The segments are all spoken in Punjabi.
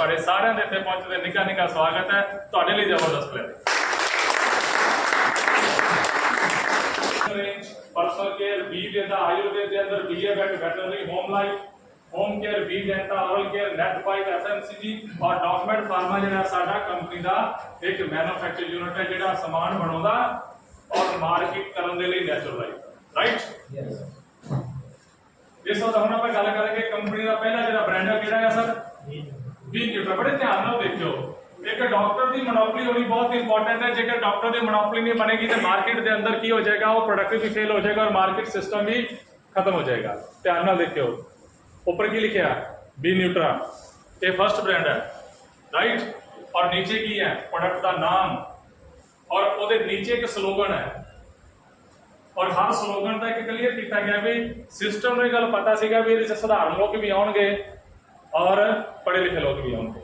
ਤੁਹਾਡੇ ਸਾਰਿਆਂ ਦੇ ਇੱਥੇ ਪਹੁੰਚਦੇ ਨਿੱਘਾ ਨਿੱਘਾ ਸਵਾਗਤ ਹੈ। ਤੁਹਾਡੇ ਲਈ ਜ਼ਬਰਦਸਤ ਪਲਾਨ ਪਰਸਨਲ ਕੇਅਰ ਬੀ ਦਿੰਦਾ ਆਯੁਰਵੇਦ ਦੇ ਅੰਦਰ BA vet veterinary home life home care B ਡੈਂਟਾ oral care ਨੈਟ ਫਾਈਟ ਐਫਐਮਸੀਜੀ ਔਰ ਡਾਕੂਮੈਂਟ ਫਾਰਮਾ ਜਿਹੜਾ ਸਾਡਾ ਕੰਪਨੀ ਦਾ ਇੱਕ ਮੈਨੂਫੈਕਚਰ ਯੂਨਿਟ ਹੈ ਜਿਹੜਾ ਸਮਾਨ ਬਣਾਉਂਦਾ ਔਰ ਮਾਰਕੀਟ ਕਰਨ ਦੇ ਲਈ ਨੈਚੁਰਲਾਈਜ਼ ਰਾਈਟ ਇਸ ਤੋਂ ਹੁਣ ਆਪਾਂ ਗੱਲ ਕਰਾਂਗੇ ਕੰਪਨੀ ਦਾ ਪਹਿਲਾ ਜਿਹੜਾ ਬ੍ਰਾਂਡ ਹੈ ਕਿਹੜਾ ਹੈ ਸਰ ਵੀ ਨਿਊਟਰ ਬੜੇ ਧਿਆਨ ਨਾਲ ਦੇਖਿਓ, ਇੱਕ ਡਾਕਟਰ ਦੀ ਮੋਨੋਪੋਲੀ ਹੋਣੀ ਬਹੁਤ ਇੰਪੋਰਟੈਂਟ ਹੈ। ਜੇਕਰ ਡਾਕਟਰ ਦੀ ਮੋਨੋਪੋਲੀ ਨਹੀਂ ਬਣੇਗੀ ਤੇ ਮਾਰਕੀਟ ਦੇ ਅੰਦਰ ਕੀ ਹੋ ਜਾਏਗਾ? ਉਹ ਪ੍ਰੋਡਕਟ ਵੀ ਫੇਲ ਹੋ ਜਾਏਗਾ ਔਰ ਮਾਰਕੀਟ ਸਿਸਟਮ ਵੀ ਖਤਮ ਹੋ ਜਾਏਗਾ। ਧਿਆਨ ਨਾਲ ਦੇਖਿਓ। ਉੱਪਰ ਕੀ ਲਿਖਿਆ? ਬੀ ਨਿਊਟਰਾ ਇਹ ਫਰਸਟ ਬ੍ਰਾਂਡ ਹੈ। ਰਾਈਟ ਔਰ ਨੀਚੇ ਕੀ ਹੈ? ਪ੍ਰੋਡਕਟ ਦਾ ਨਾਮ। ਔਰ ਉਹਦੇ ਨੀਚੇ ਇੱਕ ਸਲੋਗਨ ਹੈ। ਔਰ ਹਰ ਸਲੋਗਨ ਦਾ ਇੱਕ ਕਲੀਅਰ ਕੀਤਾ ਗਿਆ ਵੀ ਸਿਸਟਮ ਨੂੰ ਇਹ ਗੱਲ ਪਤਾ ਸੀਗਾ ਵੀ ਇਹਦੇ ਚ ਸਧਾਰਨ ਲੋਕ ਵੀ ਆਉਣਗੇ। ਔਰ ਪੜ੍ਹੇ ਲਿਖੇ ਲੋਕ ਵੀ ਆਉਣਗੇ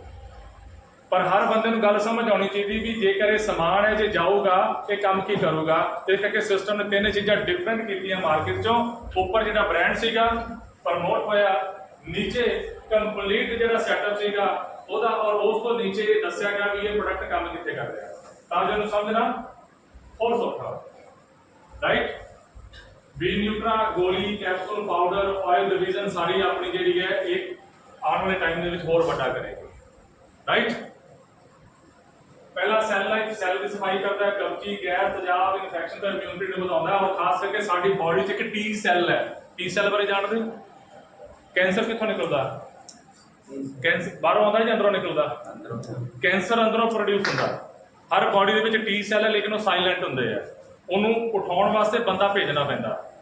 ਪਰ ਹਰ ਬੰਦੇ ਨੂੰ ਗੱਲ ਸਮਝ ਆਉਣੀ ਚਾਹੀਦੀ ਵੀ ਜੇਕਰ ਇਹ ਸਮਾਨ ਹੈ, ਜੇ ਜਾਊਗਾ, ਇਹ ਕੰਮ ਕੀ ਕਰੂਗਾ? ਇਸ ਕਰਕੇ ਸਿਸਟਮ ਨੇ ਤਿੰਨ ਚੀਜ਼ਾਂ ਡਿਫਰੈਂਟ ਕੀਤੀਆਂ ਮਾਰਕੀਟ ਚੋਂ। ਉੱਪਰ ਜਿਹੜਾ ਬ੍ਰਾਂਡ ਸੀਗਾ ਪ੍ਰਮੋਟ ਹੋਇਆ। ਨੀਚੇ ਕੰਪਲੀਟ ਜਿਹੜਾ ਸੈਟਅਪ ਸੀਗਾ, ਉਹਦਾ ਔਰ ਉਸ ਤੋਂ ਨੀਚੇ ਇਹ ਦੱਸਿਆ ਗਿਆ ਵੀ ਇਹ ਪ੍ਰੋਡਕਟ ਕੰਮ ਕਿੱਥੇ ਕਰ ਰਿਹਾ। ਤਾਂ ਜਿਹਨੂੰ ਸਮਝਣਾ ਹੋਰ ਸੌਖਾ ਰਾਈਟ ਬੀ ਨਿਊਟਰਾ ਗੋਲੀ ਕੈਪਸੂਲ ਪਾਊਡਰ ਆਇਲ ਡਿਵੀਜ਼ਨ ਸਾਰੀ ਆਪਣੀ ਜਿਹੜੀ ਹੈ, ਇਹ ਆਉਣ ਵਾਲੇ ਟਾਈਮ ਦੇ ਵਿੱਚ ਹੋਰ ਵੱਡਾ ਕਰੇਗੀ। ਰਾਈਟ ਪਹਿਲਾ ਸੈੱਲ ਲਾਈਫ ਸੈੱਲ ਦੀ ਸਫ਼ਾਈ ਕਰਦਾ ਹੈ ਕਬਜੀ ਗੈਸ ਤੇਜ਼ਾਬ ਇਨਫੈਕਸ਼ਨ ਦਾ ਇਮਿਊਨਿਟੀ ਨੂੰ ਵਧਾਉਂਦਾ ਹੈ ਔਰ ਖਾਸ ਕਰਕੇ ਸਾਡੀ ਬਾਡੀ 'ਚ ਇੱਕ ਟੀ ਸੈੱਲ ਹੈ। ਟੀ ਸੈੱਲ ਬਾਰੇ ਜਾਣਦੇ ਹੋ? ਕੈਂਸਰ ਕਿੱਥੋਂ ਨਿਕਲਦਾ? ਕੈਂਸਰ ਬਾਹਰੋਂ ਆਉਂਦਾ ਜਾਂ ਅੰਦਰੋਂ ਨਿਕਲਦਾ? ਕੈਂਸਰ ਅੰਦਰੋਂ ਪ੍ਰੋਡਿਊਸ ਹੁੰਦਾ। ਹਰ ਬਾਡੀ ਦੇ ਵਿੱਚ ਟੀ ਸੈੱਲ ਹੈ ਲੇਕਿਨ ਉਹ ਸਾਇਲੈਂਟ ਹੁੰਦੇ ਆ। ਉਹਨੂੰ ਉਠਾਉਣ ਵਾਸਤੇ ਬੰਦਾ ਭੇਜਣਾ ਪੈਂਦਾ।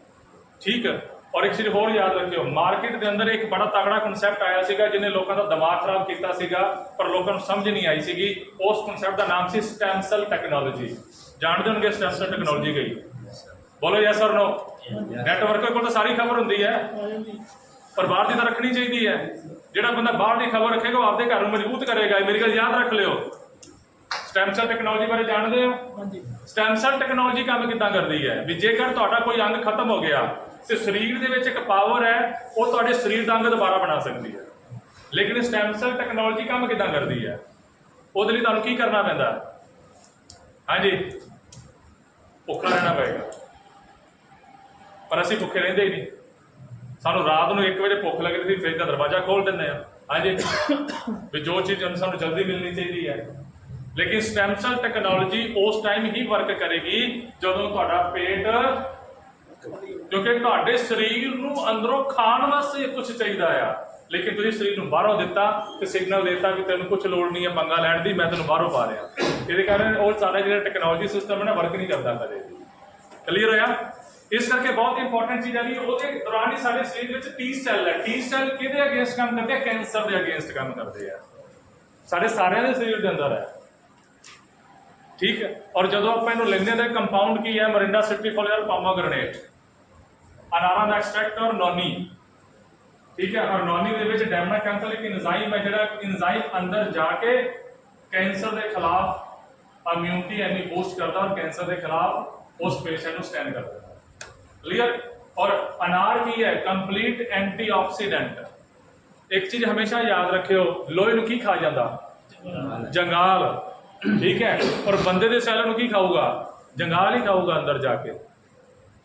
ਠੀਕ ਹੈ? ਔਰ ਇੱਕ ਚੀਜ਼ ਹੋਰ ਯਾਦ ਰੱਖਿਓ ਮਾਰਕੀਟ ਦੇ ਅੰਦਰ ਇੱਕ ਬੜਾ ਤਗੜਾ ਕਨਸੈਪਟ ਆਇਆ ਸੀਗਾ ਜਿਹਨੇ ਲੋਕਾਂ ਦਾ ਦਿਮਾਗ ਖਰਾਬ ਕੀਤਾ ਸੀਗਾ ਪਰ ਲੋਕਾਂ ਨੂੰ ਸਮਝ ਨਹੀਂ ਆਈ ਸੀਗੀ। ਉਸ ਕਨਸੈਪਟ ਦਾ ਨਾਮ ਸੀ ਸਟੈਮ ਸੈਲ ਟੈਕਨੋਲੋਜੀ ਜਾਣਦੇ ਹੋਣਗੇ ਸਟੈਮ ਸੈਲ ਟੈਕਨੋਲੋਜੀ ਗਈ ਬੋਲੋ ਯੈਸ ਔਰ ਨੋ ਨੈਟਵਰਕ ਕੋਲ ਤਾਂ ਸਾਰੀ ਖਬਰ ਹੁੰਦੀ ਹੈ। ਪਰ ਬਾਹਰ ਦੀ ਤਾਂ ਰੱਖਣੀ ਚਾਹੀਦੀ ਹੈ। ਜਿਹੜਾ ਬੰਦਾ ਬਾਹਰ ਦੀ ਖਬਰ ਰੱਖੇਗਾ ਉਹ ਆਪਦੇ ਘਰ ਨੂੰ ਮਜ਼ਬੂਤ ਕਰੇਗਾ। ਇਹ ਮੇਰੀ ਗੱਲ ਯਾਦ ਰੱਖ ਲਿਓ। ਸਟੈਮ ਸੈਲ ਟੈਕਨੋਲੋਜੀ ਬਾਰੇ ਜਾਣਦੇ ਹੋ? ਹਾਂਜੀ। ਸਟੈਮ ਸੈਲ ਟੈਕਨੋਲੋਜੀ ਕੰਮ ਕਿੱਦਾਂ ਕਰਦੀ ਹੈ? ਵੀ ਜੇਕਰ ਤੁਹਾਡਾ ਕੋਈ ਅੰਗ ਖਤਮ ਹੋ ਗਿਆ ਤੇ ਸਰੀਰ ਦੇ ਵਿੱਚ ਇੱਕ ਪਾਵਰ ਹੈ, ਉਹ ਤੁਹਾਡੇ ਸਰੀਰ ਦਾ ਅੰਗ ਦੁਬਾਰਾ ਬਣਾ ਸਕਦੀ ਹੈ। ਲੇਕਿਨ ਸਟੈਮ ਸੈਲ ਟੈਕਨੋਲੋਜੀ ਕੰਮ ਕਿੱਦਾਂ ਕਰਦੀ ਹੈ? ਉਹਦੇ ਲਈ ਤੁਹਾਨੂੰ ਕੀ ਕਰਨਾ ਪੈਂਦਾ? ਹਾਂਜੀ। ਭੁੱਖਾ ਰਹਿਣਾ ਪਏਗਾ। ਪਰ ਅਸੀਂ ਭੁੱਖੇ ਰਹਿੰਦੇ ਹੀ ਨਹੀਂ। ਸਾਨੂੰ ਰਾਤ ਨੂੰ 1 ਵਜੇ ਭੁੱਖ ਲੱਗਦੀ ਸੀ, ਫ੍ਰਿਜ ਦਾ ਦਰਵਾਜ਼ਾ ਖੋਲ ਦਿੰਦੇ ਆ ਹਾਂਜੀ। ਵੀ ਜੋ ਚੀਜ਼ ਸਾਨੂੰ ਜਲਦੀ ਮਿਲਣੀ ਚਾਹੀਦੀ ਹੈ। ਲੇਕਿਨ ਸਟੈਮ ਸੈਲ ਟੈਕਨੋਲੋਜੀ ਉਸ ਟਾਈਮ ਹੀ ਵਰਕ ਕਰੇਗੀ ਜਦੋਂ ਤੁਹਾਡਾ ਪੇਟ ਕਿਉਂਕਿ ਤੁਹਾਡੇ ਸਰੀਰ ਨੂੰ ਅੰਦਰੋਂ ਖਾਣ ਵਾਸਤੇ ਕੁਝ ਚਾਹੀਦਾ ਆ। ਲੇਕਿਨ ਤੁਸੀਂ ਸਰੀਰ ਨੂੰ ਬਾਹਰੋਂ ਦਿੱਤਾ ਤੇ ਸਿਗਨਲ ਦਿੱਤਾ ਕਿ ਤੈਨੂੰ ਕੁਝ ਲੋੜ ਨਹੀਂ ਹੈ ਪੰਗਾ ਲੈਣ ਦੀ, ਮੈਂ ਤੈਨੂੰ ਬਾਹਰੋਂ ਪਾ ਰਿਹਾ। ਇਹਦੇ ਕਾਰਨ ਉਹ ਸਾਰਾ ਜਿਹੜਾ ਟੈਕਨੋਲੋਜੀ ਸਿਸਟਮ ਹੈ ਨਾ ਵਰਕ ਨਹੀਂ ਕਰਦਾ ਕਦੇ ਕਲੀਅਰ ਹੋਇਆ? ਇਸ ਕਰਕੇ ਬਹੁਤ ਇੰਪੋਰਟੈਂਟ ਚੀਜ਼ ਆ ਵੀ ਉਹਦੇ ਦੌਰਾਨ ਹੀ ਸਾਡੇ ਸਰੀਰ ਵਿੱਚ ਟੀ ਸੈੱਲ ਹੈ। ਟੀ ਸੈੱਲ ਕਿਹਦੇ ਅਗੇਂਸਟ ਕੰਮ ਕਰਦੇ ਆ? ਕੈਂਸਰ ਦੇ ਅਗੇਂਸਟ ਕੰਮ ਕਰਦੇ ਆ। ਸਾਡੇ ਸਾਰਿਆਂ ਦੇ ਸਰੀਰ ਦੇ ਅੰਦਰ ਹੈ। ਠੀਕ ਹੈ? ਔਰ ਜਦੋਂ ਆਪਾਂ ਇਹਨੂੰ ਲੈਂਦੇ ਹਾਂ ਤਾਂ ਕੰਪਾਊਂਡ ਕੀ ਹੈ? ਮਰਿੰਡਾ ਸਿਟਰੀਫੋਲੀਅਰ ਪਾਮਾਗ੍ਰੇਨੇਟ ਅਨਾਰਾਂ ਦਾ ਐਕਸਟ੍ਰੈਕਟ ਔਰ ਨੋਨੀ। ਠੀਕ ਹੈ? ਔਰ ਨੋਨੀ ਦੇ ਵਿੱਚ ਡੈਮਨਾਕੈਂਥਲ ਇੱਕ ਐਂਜ਼ਾਈਮ ਹੈ ਜਿਹੜਾ ਐਂਜ਼ਾਈਮ ਅੰਦਰ ਜਾ ਕੇ ਕੈਂਸਰ ਦੇ ਖਿਲਾਫ ਇਮਿਊਨਿਟੀ ਐਨੀ ਬੂਸਟ ਕਰਦਾ ਔਰ ਕੈਂਸਰ ਦੇ ਖਿਲਾਫ ਉਸ ਪੇਸ਼ੈਂਟ ਨੂੰ ਸਟੈਂਡ ਕਰਦਾ। ਕਲੀਅਰ ਔਰ ਅਨਾਰ ਕੀ ਹੈ? ਕੰਪਲੀਟ ਐਂਟੀਆਕਸੀਡੈਂਟ ਇੱਕ ਚੀਜ਼ ਹਮੇਸ਼ਾ ਯਾਦ ਰੱਖਿਓ, ਲੋਹੇ ਨੂੰ ਕੀ ਖਾ ਜਾਂਦਾ? ਜੰਗਾਲ। ਠੀਕ ਹੈ? ਔਰ ਬੰਦੇ ਦੇ ਸੈੱਲਾਂ ਨੂੰ ਕੀ ਖਾਊਗਾ? ਜੰਗਾਲ ਹੀ ਖਾਊਗਾ ਅੰਦਰ ਜਾ ਕੇ।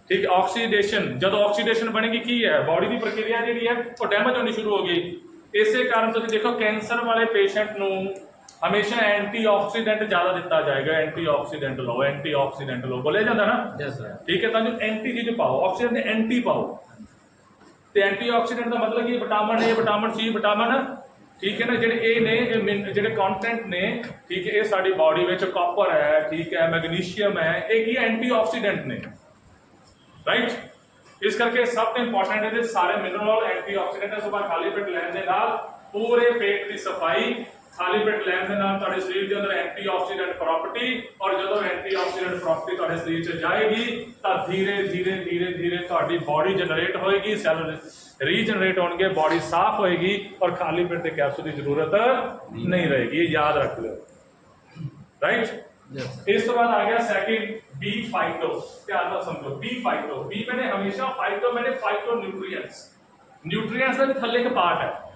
ਠੀਕ ਆਕਸੀਡੇਸ਼ਨ ਜਦੋਂ ਆਕਸੀਡੇਸ਼ਨ ਬਣੇਗੀ ਕੀ ਹੈ? ਬਾਡੀ ਦੀ ਪ੍ਰਕਿਰਿਆ ਜਿਹੜੀ ਹੈ ਉਹ ਡੈਮੇਜ ਹੋਣੀ ਸ਼ੁਰੂ ਹੋ ਗਈ। ਇਸੇ ਕਾਰਨ ਤੁਸੀਂ ਦੇਖੋ ਕੈਂਸਰ ਵਾਲੇ ਪੇਸ਼ੈਂਟ ਨੂੰ ਹਮੇਸ਼ਾ ਐਂਟੀਆਕਸੀਡੈਂਟ ਜ਼ਿਆਦਾ ਦਿੱਤਾ ਜਾਏਗਾ। ਐਂਟੀਆਕਸੀਡੈਂਟ ਲਓ ਐਂਟੀਆਕਸੀਡੈਂਟ ਲਓ। ਬੋਲਿਆ ਜਾਂਦਾ ਨਾ? ਯੈਸ ਸਰ ਠੀਕ ਹੈ ਤਾਂ ਜੋ ਐਂਟੀ ਚੀਜ਼ ਪਾਓ ਆਕਸੀਡੈਂਟ ਐਂਟੀ ਪਾਓ। ਤੇ ਐਂਟੀਆਕਸੀਡੈਂਟ ਦਾ ਮਤਲਬ ਕੀ vitamin A vitamin C vitamin ਠੀਕ ਹੈ ਨਾ, ਜਿਹੜੇ ਇਹ ਨੇ, ਇਹ ਜਿਹੜੇ ਕੰਟੈਂਟ ਨੇ, ਠੀਕ ਹੈ, ਇਹ ਸਾਡੀ ਬਾਡੀ ਵਿੱਚ ਕਾਪਰ ਹੈ, ਠੀਕ ਹੈ ਮੈਗਨੀਸ਼ੀਅਮ ਹੈ, ਇਹ ਕੀ ਐਂਟੀਆਕਸੀਡੈਂਟ ਨੇ। ਰਾਈਟ ਇਸ ਕਰਕੇ ਸਭ ਤੋਂ ਇੰਪੋਰਟੈਂਟ ਇਹਦੇ ਸਾਰੇ ਮਿਨਰਲ ਐਂਟੀਆਕਸੀਡੈਂਟ ਹੈ ਸੁਬਾਹ ਖਾਲੀ ਪੇਟ ਲੈਣ ਦੇ ਨਾਲ ਪੂਰੇ ਪੇਟ ਦੀ ਸਫ਼ਾਈ ਖਾਲੀ ਪੇਟ ਲੈਣ ਦੇ ਨਾਲ ਤੁਹਾਡੇ ਸਰੀਰ ਦੇ ਅੰਦਰ ਐਂਟੀਆਕਸੀਡੈਂਟ ਪ੍ਰਾਪਰਟੀ ਔਰ ਜਦੋਂ ਐਂਟੀਆਕਸੀਡੈਂਟ ਪ੍ਰਾਪਰਟੀ ਤੁਹਾਡੇ ਸਰੀਰ 'ਚ ਜਾਏਗੀ ਤਾਂ ਧੀਰੇ ਧੀਰੇ ਧੀਰੇ ਧੀਰੇ ਤੁਹਾਡੀ ਬਾਡੀ ਜਨਰੇਟ ਹੋਏਗੀ ਸੈੱਲ ਰੀਜਨਰੇਟ ਹੋਣਗੇ ਬਾਡੀ ਸਾਫ਼ ਹੋਏਗੀ ਔਰ ਖਾਲੀ ਪੇਟ ਤੇ ਕੈਪਸੂਲ ਦੀ ਜ਼ਰੂਰਤ ਨਹੀਂ ਰਹੇਗੀ। ਯਾਦ ਰੱਖ ਲਿਓ। ਰਾਈਟ ਇਸ ਤੋਂ ਬਾਅਦ ਆ ਗਿਆ ਸੈਕਿੰਡ ਬੀ ਫਾਈਟੋ ਧਿਆਨ ਨਾਲ ਸਮਝੋ ਬੀ ਫਾਈਟੋ ਬੀ ਮੈਨੇ ਹਮੇਸ਼ਾ ਫਾਈਟੋ ਮੈਨੇ ਫਾਈਟੋ ਨਿਊਟ੍ਰੀਐਂਟਸ ਨਿਊਟ੍ਰੀਐਂਟਸ ਦਾ ਥੱਲੇ ਇੱਕ ਪਾਰਟ ਹੈ।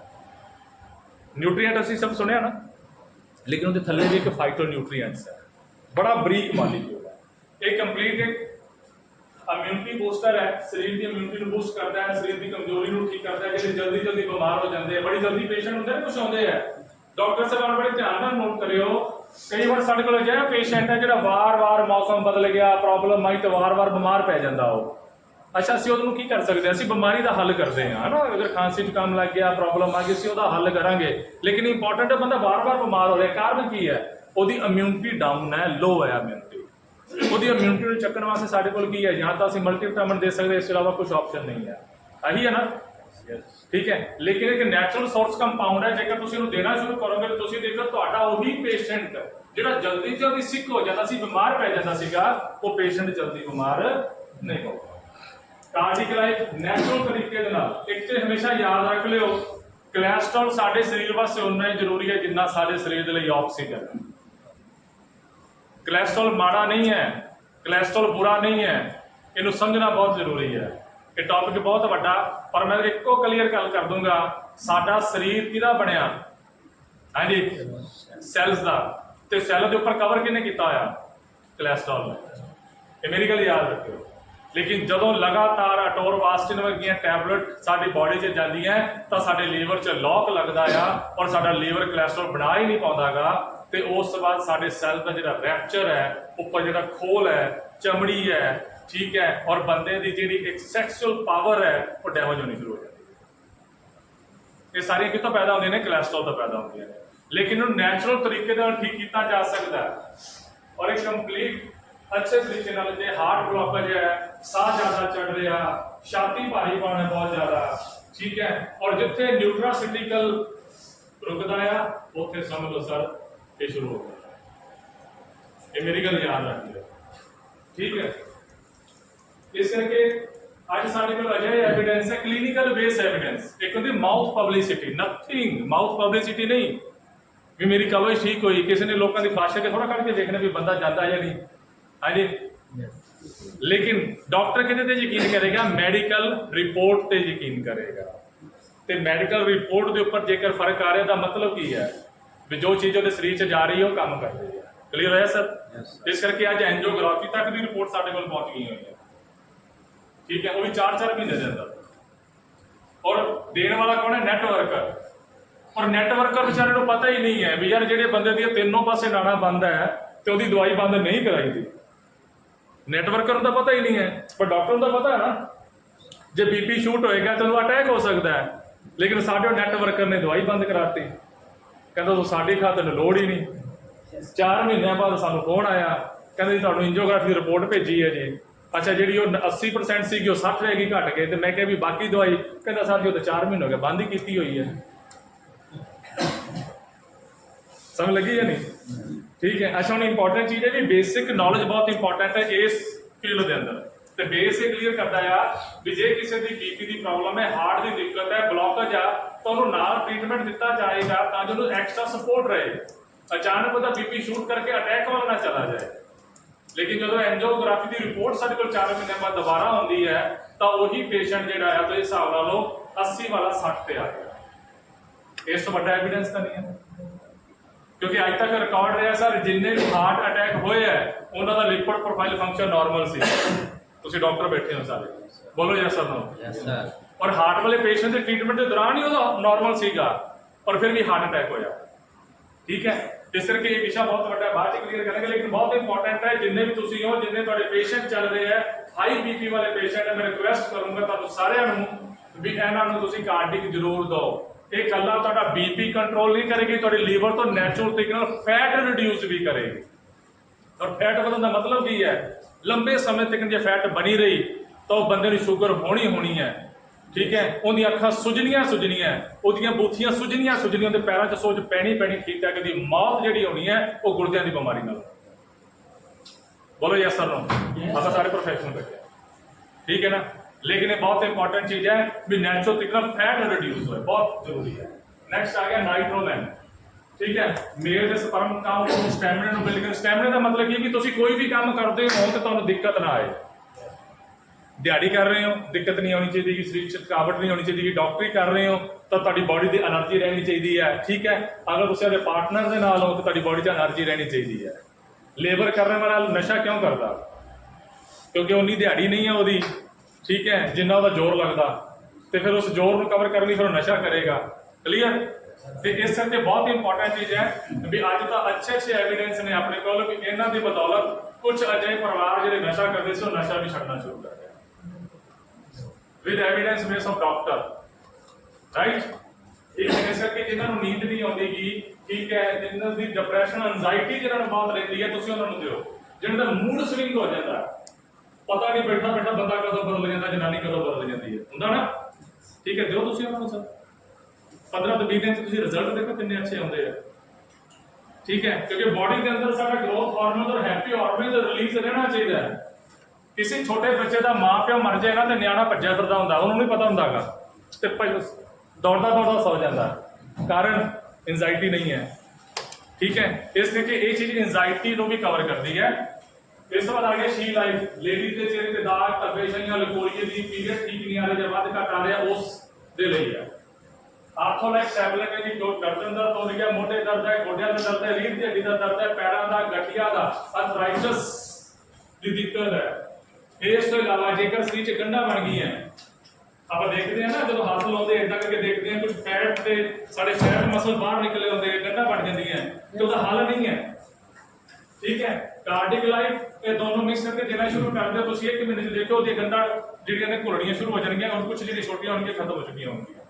ਨਿਊਟ੍ਰੀਐਂਟ ਅਸੀਂ ਸਭ ਸੁਣਿਆ ਨਾ, ਲੇਕਿਨ ਉਹਦੇ ਥੱਲੇ ਵੀ ਇੱਕ ਫਾਈਟੋ ਨਿਊਟ੍ਰੀਐਂਟਸ ਹੈ। ਬੜਾ ਬਰੀਕ ਮਾਲੀਕਿਊਲ ਹੈ। ਇਹ ਕੰਪਲੀਟ ਇਮਿਊਨਿਟੀ ਬੂਸਟਰ ਹੈ। ਸਰੀਰ ਦੀ ਇਮਿਊਨਿਟੀ ਨੂੰ ਬੂਸਟ ਕਰਦਾ ਹੈ, ਸਰੀਰ ਦੀ ਕਮਜ਼ੋਰੀ ਨੂੰ ਠੀਕ ਕਰਦਾ ਹੈ, ਜਿਹੜੇ ਜਲਦੀ ਜਲਦੀ ਬਿਮਾਰ ਹੋ ਜਾਂਦੇ ਆ ਬੜੀ ਜਲਦੀ ਪੇਸ਼ੈਂਟ ਹੁੰਦੇ ਨੇ ਕੁਝ ਆਉਂਦੇ ਆ ਡਾਕਟਰ ਸਾਹਿਬਾਨ ਬੜੇ ਧਿਆਨ ਨਾਲ ਨੋਟ ਕਰਿਓ। ਕਈ ਵਾਰ ਸਾਡੇ ਕੋਲ ਅਜਿਹਾ ਪੇਸ਼ੈਂਟ ਹੈ ਜਿਹੜਾ ਵਾਰ-ਵਾਰ ਮੌਸਮ ਬਦਲ ਗਿਆ ਪ੍ਰੋਬਲਮ ਆਈ ਤੇ ਵਾਰ-ਵਾਰ ਬਿਮਾਰ ਪੈ ਜਾਂਦਾ ਉਹ। ਅੱਛਾ ਅਸੀਂ ਉਹਨੂੰ ਕੀ ਕਰ ਸਕਦੇ ਹਾਂ? ਅਸੀਂ ਬਿਮਾਰੀ ਦਾ ਹੱਲ ਕਰਦੇ ਹਾਂ ਹਨਾ? ਅਗਰ ਖਾਂਸੀ ਜ਼ੁਕਾਮ ਲੱਗ ਗਿਆ ਪ੍ਰੋਬਲਮ ਆ ਗਈ ਅਸੀਂ ਉਹਦਾ ਹੱਲ ਕਰਾਂਗੇ। ਲੇਕਿਨ ਇੰਪੋਰਟੈਂਟ ਹੈ ਬੰਦਾ ਵਾਰ-ਵਾਰ ਬਿਮਾਰ ਹੋ ਰਿਹਾ। ਕਾਰਨ ਕੀ ਹੈ? ਉਹਦੀ ਇਮਿਊਨਿਟੀ ਡਾਊਨ ਹੈ ਲੋ ਹੈ ਇਮਿਊਨਿਟੀ ਉਹਦੀ ਇਮਿਊਨਿਟੀ ਨੂੰ ਚੱਕਣ ਵਾਸਤੇ ਸਾਡੇ ਕੋਲ ਕੀ ਹੈ? ਜਾਂ ਤਾਂ ਅਸੀਂ ਮਲਟੀਵਿਟਾਮਿਨ ਦੇ ਸਕਦੇ ਹਾਂ, ਇਸ ਤੋਂ ਇਲਾਵਾ ਕੁਝ ਆਪਸ਼ਨ ਨਹੀਂ ਹੈ। ਆਹੀ ਹੈ ਨਾ? ਠੀਕ ਹੈ? ਲੇਕਿਨ ਇੱਕ ਨੈਚੁਰਲ ਸੋਰਸ ਕੰਪਾਊਂਡ ਹੈ ਜੇਕਰ ਤੁਸੀਂ ਉਹਨੂੰ ਦੇਣਾ ਸ਼ੁਰੂ ਕਰੋਗੇ ਤਾਂ ਤੁਸੀਂ ਦੇਖੋ ਤੁਹਾਡਾ ਉਹੀ ਪੇਸ਼ੈਂਟ ਜਿਹੜਾ ਜਲਦੀ ਜਲਦੀ ਸਿੱਕ ਹੋ ਜਾਂਦਾ ਸੀ ਬਿਮਾਰ ਪੈ ਜਾਂਦਾ ਸੀਗਾ ਉਹ ਪੇਸ਼ੈਂਟ ਜਲਦੀ ਬਿਮਾਰ ਨਹੀਂ ਹੋਊਗਾ। ਕਾਰਡਿਕ ਲਾਈਫ ਨੈਚੁਰਲ ਤਰੀਕੇ ਦੇ ਨਾਲ। ਇੱਕ ਚੀਜ਼ ਹਮੇਸ਼ਾ ਯਾਦ ਰੱਖ ਲਿਓ ਕੋਲੇਸਟ੍ਰੋਲ ਸਾਡੇ ਸਰੀਰ ਵਾਸਤੇ ਉਨਾ ਹੀ ਜ਼ਰੂਰੀ ਹੈ ਜਿੰਨਾ ਸਾਡੇ ਸਰੀਰ ਦੇ ਲਈ ਆਕਸੀਜਨ ਹੈ। ਕੋਲੇਸਟ੍ਰੋਲ ਮਾੜਾ ਨਹੀਂ ਹੈ ਕੋਲੇਸਟ੍ਰੋਲ ਬੁਰਾ ਨਹੀਂ ਹੈ, ਇਹਨੂੰ ਸਮਝਣਾ ਬਹੁਤ ਜ਼ਰੂਰੀ ਹੈ। ਇਹ ਟੌਪਿਕ ਬਹੁਤ ਵੱਡਾ, ਪਰ ਮੈਂ ਇੱਕੋ ਕਲੀਅਰ ਗੱਲ ਕਰ ਦੂੰਗਾ, ਸਾਡਾ ਸਰੀਰ ਕਿਹਦਾ ਬਣਿਆ? ਹਾਂਜੀ ਸੈਲਸ ਦਾ। ਤੇ ਸੈੱਲ ਦੇ ਉੱਪਰ ਕਵਰ ਕਿਹਨੇ ਕੀਤਾ ਹੋਇਆ? ਕੋਲੇਸਟ੍ਰੋਲ ਨੇ। ਇਹ ਮੇਰੀ ਗੱਲ ਯਾਦ ਰੱਖਿਓ। ਲੇਕਿਨ ਜਦੋਂ ਲਗਾਤਾਰ ਅਟੋਰਵਾਸਟਿਨ ਵਰਗੀਆਂ ਟੈਬਲੇਟ ਸਾਡੀ ਬਾਡੀ 'ਚ ਜਾਂਦੀਆਂ ਤਾਂ ਸਾਡੇ ਲੀਵਰ 'ਚ ਲੋਕ ਲੱਗਦਾ ਆ ਔਰ ਸਾਡਾ ਲੀਵਰ ਕੋਲੇਸਟ੍ਰੋਲ ਬਣਾ ਹੀ ਨਹੀਂ ਪਾਉਂਦਾਗਾ ਤੇ ਉਸ ਤੋਂ ਬਾਅਦ ਸਾਡੇ ਸੈੱਲ ਦਾ ਜਿਹੜਾ ਰੈਪਚਰ ਹੈ, ਉੱਪਰ ਜਿਹੜਾ ਖੋਲ ਹੈ, ਚਮੜੀ ਹੈ, ਠੀਕ ਹੈ, ਔਰ ਬੰਦੇ ਦੀ ਜਿਹੜੀ ਇੱਕ ਸੈਕਸੁਅਲ ਪਾਵਰ ਹੈ, ਉਹ ਡੈਮੇਜ ਹੋਣੀ ਸ਼ੁਰੂ ਹੋ ਜਾਂਦੀ ਹੈ। ਇਹ ਸਾਰੀਆਂ ਕਿੱਥੋਂ ਪੈਦਾ ਹੁੰਦੀਆਂ ਨੇ? ਕੋਲੇਸਟ੍ਰੋਲ ਤੋਂ ਪੈਦਾ ਹੁੰਦੀਆਂ ਨੇ। ਲੇਕਿਨ ਉਹ ਨੈਚੁਰਲ ਤਰੀਕੇ ਨਾਲ ਠੀਕ ਕੀਤਾ ਜਾ ਸਕਦਾ ਹੈ। ਔਰ ਇੱਕ ਕੰਪਲੀਟ ਅੱਛੇ ਤਰੀਕੇ ਨਾਲ ਜੇ ਹਾਰਟ ਬਲੌਕੇਜ ਹੈ, ਸਾਹ ਜ਼ਿਆਦਾ ਚੜ ਰਿਹਾ, ਛਾਤੀ ਭਾਰੀ ਪਾਉਣਾ ਬਹੁਤ ਜ਼ਿਆਦਾ। ਠੀਕ ਹੈ? ਔਰ ਜਿੱਥੇ ਨਿਊਟਰਾਸਿਟੀਕਲ ਰੁਕਦਾ ਆ, ਉੱਥੇ ਸਮਝ ਲਓ ਸਰ, ਇਹ ਸ਼ੁਰੂ ਹੋ ਗਿਆ। ਇਹ ਮੇਰੀ ਗੱਲ ਯਾਦ ਰੱਖਿਓ ਠੀਕ ਹੈ? ਇਸ ਕਰਕੇ ਅੱਜ ਸਾਡੇ ਕੋਲ ਅਜਿਹੇ ਐਵੀਡੈਂਸ ਹੈ ਕਲੀਨਿਕਲ ਬੇਸ ਐਵੀਡੈਂਸ ਇੱਕ ਹੁੰਦੀ mouth publicity nothing mouth publicity ਨਹੀਂ। ਵੀ ਮੇਰੀ ਕਵਰੇਜ ਠੀਕ ਹੋਈ, ਕਿਸੇ ਨੇ ਲੋਕਾਂ ਦੀ ਫਾਸ਼ੇ ਕੇ ਥੋੜਾ ਕੱਢ ਕੇ ਦੇਖਣਾ ਵੀ ਬੰਦਾ ਜਾਂਦਾ ਜਾਂ ਨਹੀਂ। ਹਾਂਜੀ ਲੇਕਿਨ ਡਾਕਟਰ ਕਿਹਦੇ ਤੇ ਯਕੀਨ ਕਰੇਗਾ ਮੈਡੀਕਲ ਰਿਪੋਰਟ ਤੇ ਯਕੀਨ ਕਰੇਗਾ ਤੇ ਮੈਡੀਕਲ ਰਿਪੋਰਟ ਦੇ ਉੱਪਰ ਜੇਕਰ ਫ਼ਰਕ ਆ ਰਿਹਾ ਦਾ ਮਤਲਬ ਕੀ ਹੈ ਵੀ ਜੋ ਚੀਜ਼ ਉਹਦੇ ਸਰੀਰ 'ਚ ਜਾ ਰਹੀ ਹੈ ਉਹ ਕੰਮ ਕਰ ਰਹੀ ਹੈ ਕਲੀਅਰ ਹੋਇਆ ਸਰ ਇਸ ਕਰਕੇ ਅੱਜ ਐਂਜੀਓਗ੍ਰਾਫੀ ਤੱਕ ਦੀ ਰਿਪੋਰਟ ਸਾਡੇ ਕੋਲ ਪਹੁੰਚ ਗਈ ਹੋਈ ਹੈ ਠੀਕ ਹੈ ਉਹ ਵੀ 4-4 ਮਹੀਨੇ ਦੇ ਅੰਦਰ ਔਰ ਦੇਣ ਵਾਲਾ ਕੌਣ ਹੈ ਨੈਟਵਰਕਰ ਔਰ ਨੈਟਵਰਕਰ ਵਿਚਾਰੇ ਨੂੰ ਪਤਾ ਹੀ ਨਹੀਂ ਹੈ ਵੀ ਯਾਰ ਜਿਹੜੇ ਬੰਦੇ ਦੀਆਂ ਤਿੰਨੋਂ ਪਾਸੇ ਨਾੜਾ ਬੰਦ ਹੈ ਤੇ ਉਹਦੀ ਦਵਾਈ ਬੰਦ ਨਹੀਂ ਕਰਾਈਦੀ ਨੈਟਵਰਕਰ ਨੂੰ ਤਾਂ ਪਤਾ ਹੀ ਨਹੀਂ ਹੈ, ਪਰ ਡਾਕਟਰ ਨੂੰ ਤਾਂ ਪਤਾ ਹੈ ਨਾ। ਜੇ ਬੀਪੀ ਸ਼ੂਟ ਹੋਏਗਾ ਤਾਂ ਅਟੈਕ ਹੋ ਸਕਦਾ ਹੈ। ਲੇਕਿਨ ਸਾਡੇ ਨੈਟਵਰਕਰ ਨੇ ਦਵਾਈ ਬੰਦ ਕਰਾਤੀ। ਕਹਿੰਦਾ ਉਹ ਸਾਡੀ ਖਾਤਰ ਨੂੰ ਲੋੜ ਹੀ ਨਹੀਂ। 4 ਮਹੀਨਿਆਂ ਬਾਅਦ ਸਾਨੂੰ ਫੋਨ ਆਇਆ। ਕਹਿੰਦੇ ਜੀ, ਤੁਹਾਨੂੰ ਇੰਜੀਓਗ੍ਰਾਫੀ ਰਿਪੋਰਟ ਭੇਜੀ ਹੈ ਜੀ। ਅੱਛਾ, ਜਿਹੜੀ ਉਹ 80% ਸੀਗੀ, ਉਹ 60 ਰਹਿ ਗਈ, ਘਟ ਗਏ। ਤੇ ਮੈਂ ਕਿਹਾ ਵੀ ਬਾਕੀ ਦਵਾਈ, ਕਹਿੰਦਾ ਸਾਡੀ ਉਹ ਤਾਂ 4 ਮਹੀਨੇ ਹੋ ਗਏ, ਬੰਦ ਹੀ ਕੀਤੀ ਹੋਈ ਹੈ। ਸਮਝ ਲੱਗੀ ਜਾਂ ਨਹੀਂ? ਠੀਕ ਹੈ, ਅੱਛਾ, ਹੁਣ ਇੰਪੋਰਟੈਂਟ ਚੀਜ਼ ਹੈ ਵੀ ਬੇਸਿਕ ਨੌਲੇਜ ਬਹੁਤ ਇੰਪੋਰਟੈਂਟ ਹੈ ਇਸ ਫੀਲਡ ਦੇ ਅੰਦਰ। ਤੇ ਬੇਸ ਇਹ ਕਲੀਅਰ ਕਰਦਾ ਆ ਵੀ ਜੇ ਕਿਸੇ ਦੀ ਬੀਪੀ ਦੀ ਪ੍ਰੋਬਲਮ ਹੈ ਹਾਰਟ ਦੀ ਦਿੱਕਤ ਹੈ ਬਲੌਕੇਜ ਆ, ਤਾਂ ਉਹਨੂੰ ਨਾਲ ਟ੍ਰੀਟਮੈਂਟ ਦਿੱਤਾ ਜਾਏਗਾ ਤਾਂ ਜੋ ਉਹਨੂੰ ਐਕਸਟਰਾ ਸਪੋਰਟ ਰਹੇ। ਅਚਾਨਕ ਉਹਦਾ ਬੀਪੀ ਸ਼ੂਟ ਕਰਕੇ ਅਟੈਕ ਵੱਲ ਨਾ ਚਲਾ ਜਾਏ। ਲੇਕਿਨ ਜਦੋਂ ਐਂਜੀਓਗ੍ਰਾਫੀ ਦੀ ਰਿਪੋਰਟ ਸਾਡੇ ਕੋਲ 4 ਮਹੀਨੇ ਬਾਅਦ ਦੁਬਾਰਾ ਆਉਂਦੀ ਹੈ, ਤਾਂ ਉਹੀ ਪੇਸ਼ੈਂਟ ਜਿਹੜਾ ਆ ਤਾਂ ਹਿਸਾਬ ਨਾਲ ਉਹ 80 ਵਾਲਾ 60 ਤੇ ਆ ਗਿਆ। ਇਸ ਤੋਂ ਵੱਡਾ ਐਵੀਡੈਂਸ ਤਾਂ ਨਹੀਂ ਹੈ। ਕਿਉਂਕਿ ਅੱਜ ਤੱਕ ਰਿਕਾਰਡ ਰਿਹਾ ਸਰ ਜਿੰਨੇ ਵੀ ਹਾਰਟ ਅਟੈਕ ਹੋਏ ਹੈ ਉਹਨਾਂ ਦਾ ਲਿਪਿਡ ਪ੍ਰੋਫਾਈਲ ਫੰਕਸ਼ਨ ਨਾਰਮਲ ਸੀ। ਤੁਸੀਂ ਡਾਕਟਰ ਬੈਠੇ ਹੋ ਸਾਰੇ। ਬੋਲੋ yes sir no Yes, sir. ਔਰ ਹਾਰਟ ਵਾਲੇ ਪੇਸ਼ੈਂਟ ਦੇ ਟ੍ਰੀਟਮੈਂਟ ਦੇ ਦੌਰਾਨ ਹੀ ਉਹਦਾ ਨਾਰਮਲ ਸੀਗਾ ਪਰ ਫਿਰ ਵੀ ਹਾਰਟ ਅਟੈਕ ਹੋਇਆ। ਠੀਕ ਹੈ? ਇਸ ਕਰਕੇ ਇਹ ਵਿਸ਼ਾ ਬਹੁਤ ਵੱਡਾ ਬਾਅਦ ਚ ਕਲੀਅਰ ਕਰਾਂਗੇ ਲੇਕਿਨ ਬਹੁਤ ਇੰਪੋਰਟੈਂਟ ਹੈ ਜਿੰਨੇ ਵੀ ਤੁਸੀਂ ਹੋ ਜਿੰਨੇ ਤੁਹਾਡੇ ਪੇਸ਼ੈਂਟ ਚੱਲ ਰਹੇ ਹੈ ਹਾਈ ਬੀਪੀ ਵਾਲੇ ਪੇਸ਼ੈਂਟ ਹੈ ਮੈਂ ਰਿਕੁਐਸਟ ਕਰੂੰਗਾ ਤੁਹਾਨੂੰ ਸਾਰਿਆਂ ਨੂੰ ਵੀ ਇਹਨਾਂ ਨੂੰ ਤੁਸੀਂ ਕਾਰਡਿਕ ਜ਼ਰੂਰ ਦਿਓ। ਇਹ ਕੱਲਾ ਤੁਹਾਡਾ ਬੀਪੀ ਕੰਟਰੋਲ ਨਹੀਂ ਕਰੇਗੀ, ਤੁਹਾਡੇ ਲੀਵਰ ਤੋਂ ਨੈਚੁਰਲ ਤਰੀਕੇ ਨਾਲ ਫੈਟ ਰਿਡਿਊਸ ਵੀ ਕਰੇਗੀ। ਔਰ ਫੈਟ ਵਧਣ ਦਾ ਮਤਲਬ ਕੀ ਹੈ? ਲੰਬੇ ਸਮੇਂ ਤੱਕ ਜੇ ਫੈਟ ਬਣੀ ਰਹੀ, ਤਾਂ ਉਹ ਬੰਦੇ ਨੂੰ ਸ਼ੂਗਰ ਹੋਣੀ ਹੋਣੀ ਹੈ। ਠੀਕ ਹੈ? ਉਹਦੀਆਂ ਅੱਖਾਂ ਸੁਜਣੀਆਂ ਸੁਜਣੀਆਂ ਉਹਦੀਆਂ ਬੂਥੀਆਂ ਸੁਜਣੀਆਂ ਸੁਜਣੀਆਂ ਉਹਦੇ ਪੈਰਾਂ 'ਚ ਸੋਜ ਪੈਣੀ ਪੈਣੀ ਠੀਕ ਹੈ ਕਦੀ ਮੌਤ ਜਿਹੜੀ ਹੋਣੀ ਹੈ, ਉਹ ਗੁਰਦਿਆਂ ਦੀ ਬਿਮਾਰੀ ਨਾਲ। ਬੋਲੋ ਯੈਸ ਸਰ ਨੋ ਆਪਾਂ ਸਾਰੇ ਪ੍ਰੋਫੈਸ਼ਨਲ ਬੈਠੇ ਠੀਕ ਹੈ ਨਾ? लेकिन ये बहुत इंपॉर्टेंट चीज है भी नेचुरल थिकनर फैट रिड्यूस हो बहुत जरूरी है नेक्स्ट आ गया नाइट्रोजन ਠੀਕ ਹੈ ਮੇਲ ਦੇ ਸਪਰਮ ਕਾਉਂਟ ਨੂੰ ਸਟੈਮਿਨਾ ਨੂੰ ਬਿਲਡ ਕਰਨ। ਸਟੈਮਿਨਾ ਦਾ ਮਤਲਬ ਕੀ ਹੈ ਕਿ ਤੁਸੀਂ ਕੋਈ ਵੀ ਕੰਮ ਕਰਦੇ ਹੋ, ਤਾਂ ਤੁਹਾਨੂੰ ਦਿੱਕਤ ਨਾ ਆਏ। ਦਿਹਾੜੀ ਕਰ ਰਹੇ ਹੋ, ਦਿੱਕਤ ਨਹੀਂ ਆਉਣੀ ਚਾਹੀਦੀ ਕਿ ਸਰੀਰ 'ਚ ਥਕਾਵਟ ਨਹੀਂ ਆਉਣੀ ਚਾਹੀਦੀ, ਕਿ ਡਾਕਟਰੀ ਕਰ ਰਹੇ ਹੋ, ਤਾਂ ਤੁਹਾਡੀ ਬਾਡੀ ਦੀ એનર્ਜੀ ਰਹਿਣੀ ਚਾਹੀਦੀ ਹੈ। ਠੀਕ ਹੈ, ਅਗਰ ਤੁਸੀਂ ਆਪਣੇ ਪਾਰਟਨਰ ਦੇ ਨਾਲ ਹੋ, ਤਾਂ ਤੁਹਾਡੀ ਬਾਡੀ 'ਚ એનર્ਜੀ ਰਹਿਣੀ ਚਾਹੀਦੀ ਹੈ। ਲੇਬਰ ਕਰਨ ਵਾਲਾ ਨਸ਼ਾ ਕਿਉਂ ਕਰਦਾ? ਕਿਉਂਕਿ ਉਨੀ ਦਿਹਾੜੀ ਨਹੀਂ ਹੈ ਉਹਦੀ। ਠੀਕ ਹੈ, ਜਿੰਨਾ ਉਹਦਾ ਜ਼ੋਰ ਲੱਗਦਾ। ਤੇ ਫਿਰ ਉਸ ਜ਼ੋਰ ਨੂੰ ਕਵਰ ਕਰਨ ਲਈ ਫਿਰ ਨਸ਼ਾ ਕਰੇਗਾ। ਕਲੀਅਰ ਤੇ ਇਸ ਕਰਕੇ ਬਹੁਤ ਇੰਪੋਰਟੈਂਟ ਚੀਜ਼ ਹੈ ਵੀ ਅੱਜ ਤਾਂ ਅੱਛੇ ਅੱਛੇ ਐਵੀਡੈਂਸ ਨੇ ਆਪਣੇ ਕੋਲ ਵੀ ਇਹਨਾਂ ਦੀ ਬਦੌਲਤ ਕੁਝ ਅਜਿਹੇ ਪਰਿਵਾਰ ਜਿਹੜੇ ਨਸ਼ਾ ਕਰਦੇ ਸੀ, ਉਹ ਨਸ਼ਾ ਵੀ ਛੱਡਣਾ ਸ਼ੁਰੂ ਕਰ ਗਏ with evidence base of doctor right ਇਹ ਇਸ ਕਰਕੇ ਜਿਨ੍ਹਾਂ ਨੂੰ ਨੀਂਦ ਨਹੀਂ ਆਉਂਦੀਗੀ ਠੀਕ ਹੈ, ਜਿਨ੍ਹਾਂ ਦੀ ਡਿਪਰੈਸ਼ਨ ਐਂਜ਼ਾਈਟੀ ਜਿਹਨਾਂ ਨੂੰ ਬਹੁਤ ਰਹਿੰਦੀ ਹੈ, ਤੁਸੀਂ ਉਹਨਾਂ ਨੂੰ ਦਿਓ। ਜਿਹਨਾਂ ਦਾ ਮੂਡ ਸਵਿੰਗ ਹੋ ਜਾਂਦਾ ਪਤਾ ਨਹੀਂ ਬੈਠਾ ਬੈਠਾ ਬੰਦਾ ਕਦੋਂ ਬਦਲ ਜਾਂਦਾ, ਜਨਾਨੀ ਕਦੋਂ ਬਦਲ ਜਾਂਦੀ ਹੈ। ਹੁੰਦਾ ਨਾ? ਠੀਕ ਹੈ, ਦਿਓ ਤੁਸੀਂ ਉਹਨਾਂ ਨੂੰ ਸਰ। 15 ਤੋਂ 20 ਦਿਨ ਤੁਸੀਂ ਰਿਜ਼ਲਟ ਦੇਖੋ ਕਿੰਨੇ ਅੱਛੇ ਆਉਂਦੇ ਆ। ਠੀਕ ਹੈ, ਕਿਉਂਕਿ ਬਾਡੀ ਦੇ ਅੰਦਰ ਸਾਡਾ ਗਰੋਥ ਹਾਰਮੋਨ ਔਰ ਹੈਪੀ ਹਾਰਮੋਨ ਰਿਲੀਜ਼ ਰਹਿਣਾ ਚਾਹੀਦਾ ਹੈ। ਕਿਸੇ ਛੋਟੇ ਬੱਚੇ ਦਾ ਮਾਪਿਓ ਮਰ ਜਾਏਗਾ ਤੇ ਨਿਆਣਾ ਭੱਜਿਆ ਫਿਰਦਾ ਹੁੰਦਾ, ਉਹਨੂੰ ਨਹੀਂ ਪਤਾ ਹੁੰਦਾਗਾ। ਤੇ ਭੱਜ- ਦੌੜਦਾ ਦੌੜਦਾ ਸੌ ਜਾਂਦਾ। ਕਾਰਨ ਐਂਜ਼ਾਈਟੀ ਨਹੀਂ ਹੈ। ਠੀਕ ਹੈ, ਇਸ ਕਰਕੇ ਇਹ ਚੀਜ਼ ਐਂਜ਼ਾਈਟੀ ਨੂੰ ਵੀ ਕਵਰ ਕਰਦੀ ਹੈ। ਇਸ ਤੋਂ ਬਾਅਦ ਆ ਗਿਆ ਸ਼ੀ ਲਾਈਫ। ਲੇਡੀ ਦੇ ਚਿਹਰੇ ਤੇ ਦਾਗ, ਧੱਬੇ, ਛਈਆਂ, ਲਕੋਰੀਏ ਦੀ ਪੀਰੀਅਡ ਠੀਕ ਨਹੀਂ ਆ ਰਿਹਾ ਜਾਂ ਵੱਧ ਘੱਟ ਆ ਰਿਹਾ, ਉਸ ਦੇ ਲਈ ਹੈ। ਆਰਥੋਲਾਈਕ ਟੈਬਲੇਟ ਹੈ ਜੀ ਗਰਦਨ ਦਾ ਤੋੜ ਗਿਆ, ਮੋਢੇ ਦਰਦ ਹੈ, ਗੋਡਿਆਂ ਦਾ ਦਰਦ ਹੈ, ਰੀੜ੍ਹ ਦੀ ਹੱਡੀ ਦਾ ਦਰਦ ਹੈ, ਪੈਰਾਂ ਦਾ ਗਠੀਆ ਦਾ ਅਰਥਰਾਈਟਸ ਦੀ ਦਿੱਕਤ ਹੈ। ਇਸ ਤੋਂ ਇਲਾਵਾ ਜੇਕਰ ਸਰੀਰ ਚ ਗੰਢਾਂ ਬਣ ਗਈਆਂ, ਆਪਾਂ ਦੇਖਦੇ ਹਾਂ ਨਾ, ਜਦੋਂ ਹੱਥ ਲਾਉਂਦੇ, ਏਦਾਂ ਕਰਕੇ ਦੇਖਦੇ ਹਾਂ, ਕੁਝ ਫੈਟ ਤੇ ਸਾਡੇ ਫੈਟ ਮਸਲ ਬਾਹਰ ਨਿਕਲੇ ਹੁੰਦੇ, ਗੰਢਾਂ ਬਣ ਜਾਂਦੀਆਂ, ਤੇ ਉਹਦਾ ਹੱਲ ਨਹੀਂ ਹੈ। ਠੀਕ ਹੈ? ਕਾਰਡਿਕ ਲਾਈਫ, ਇਹ ਦੋਨੋਂ ਮਿਕਸ ਕਰਕੇ ਦੇਣਾ ਸ਼ੁਰੂ ਕਰ ਦਿਓ। ਤੁਸੀਂ ਇੱਕ ਮਹੀਨੇ ਚ ਦੇਖੋ ਉਹਦੀਆਂ ਗੰਢਾਂ ਜਿਹੜੀਆਂ ਨੇ ਘੁਲਣੀਆਂ ਸ਼ੁਰੂ ਹੋ ਜਾਣਗੀਆਂ ਔਰ ਕੁਝ ਜਿਹੜੀਆਂ ਛੋਟੀਆਂ ਹੋਣਗੀਆਂ, ਖਤਮ ਹੋ ਚੁੱਕੀਆਂ ਹੋਣਗੀਆਂ।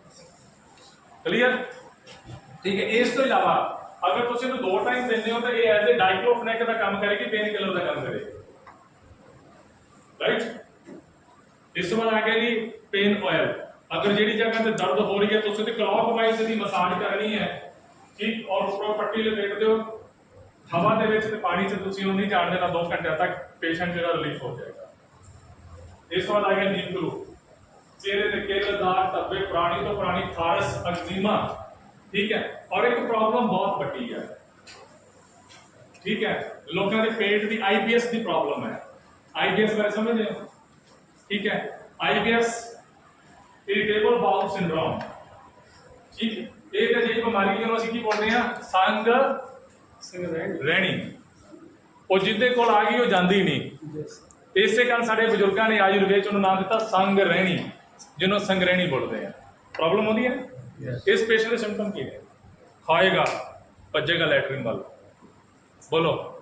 ਕਲੀਅਰ ਠੀਕ ਹੈ, ਇਸ ਤੋਂ ਇਲਾਵਾ ਅਗਰ ਤੁਸੀਂ ਇਹਨੂੰ ਦੋ ਟਾਈਮ ਦਿੰਦੇ ਹੋ, ਤਾਂ ਇਹ ਐਜ਼ ਅ ਡਾਈਕਲੋਫਨੈਕ ਦਾ ਕੰਮ ਕਰੇਗੀ ਪੇਨ ਕਿਲਰ ਦਾ ਕੰਮ ਕਰੇਗੀ ਰਾਈਟ ਇਸ ਤੋਂ ਬਾਅਦ ਆ ਗਿਆ ਜੀ ਪੇਨ ਆਇਲ ਅਗਰ ਜਿਹੜੀ ਜਗ੍ਹਾ ਤੇ ਦਰਦ ਹੋ ਰਹੀ ਹੈ, ਤੁਸੀਂ ਤੇ ਕਲੌਕਵਾਈਜ਼ ਦੀ ਮਸਾਜ ਕਰਨੀ ਹੈ। ਠੀਕ? ਔਰ ਉੱਪਰੋਂ ਪੱਟੀ ਲਪੇਟ ਦਿਓ। ਹਵਾ ਦੇ ਵਿੱਚ ਤੇ ਪਾਣੀ 'ਚ ਤੁਸੀਂ ਉਹ ਨਹੀਂ ਜਾਣ ਦੇਣਾ 2 ਘੰਟਿਆਂ ਤੱਕ ਪੇਸ਼ੈਂਟ ਜਿਹੜਾ ਰਿਲੀਫ ਹੋ ਜਾਏਗਾ ਇਸ ਤੋਂ ਬਾਅਦ ਆ ਗਿਆ ਨੀਮ ਗਲੂ ਚਿਹਰੇ ਤੇ ਕੇਲ ਦਾਗ ਧੱਬੇ ਪੁਰਾਣੀ ਤੋਂ ਪੁਰਾਣੀ ਖਾਰਸ ਐਗਜ਼ੀਮਾ ਠੀਕ ਹੈ ਔਰ ਇੱਕ ਪ੍ਰੋਬਲਮ ਬਹੁਤ ਵੱਡੀ ਹੈ ਠੀਕ ਹੈ ਲੋਕਾਂ ਦੇ ਪੇਟ ਦੀ ਆਈਬੀਐਸ ਦੀ ਪ੍ਰੋਬਲਮ ਹੈ ਆਈਬੀਐਸ ਬਾਰੇ ਸਮਝਦੇ ਹੋ ਠੀਕ ਹੈ ਆਈਬੀਐਸ ਇਰੀਟੇਬਲ ਬਾਉਲ ਸਿੰਡਰੋਮ ਠੀਕ ਹੈ ਇਹ ਤਾਂ ਜਿਹੜੀ ਬਿਮਾਰੀ ਜਿਹਨੂੰ ਅਸੀਂ ਸੰਗ ਰਹਿਣੀ। ਉਹ ਜਿੱਦੇ ਕੋਲ ਆ ਗਈ ਉਹ ਜਾਂਦੀ ਨਹੀਂ। ਇਸੇ ਕਾਰਨ ਸਾਡੇ ਬਜ਼ੁਰਗਾਂ ਨੇ ਆਯੁਰਵੇਦ ਚ ਉਹਨੂੰ ਨਾਮ ਦਿੱਤਾ ਸੰਗ ਰਹਿਣੀ ਜਿਹਨੂੰ ਸੰਗ ਰਹਿਣੀ ਬੋਲਦੇ ਆ। ਪ੍ਰੋਬਲਮ ਹੁੰਦੀ ਹੈ ਇਸ ਪੇਸ਼ੈਂਟ ਦੇ ਸਿੰਪਟਮ ਕੀ ਨੇ? ਖਾਏਗਾ ਭੱਜੇਗਾ ਲੈਟਰਿਨ ਵੱਲ। ਬੋਲੋ।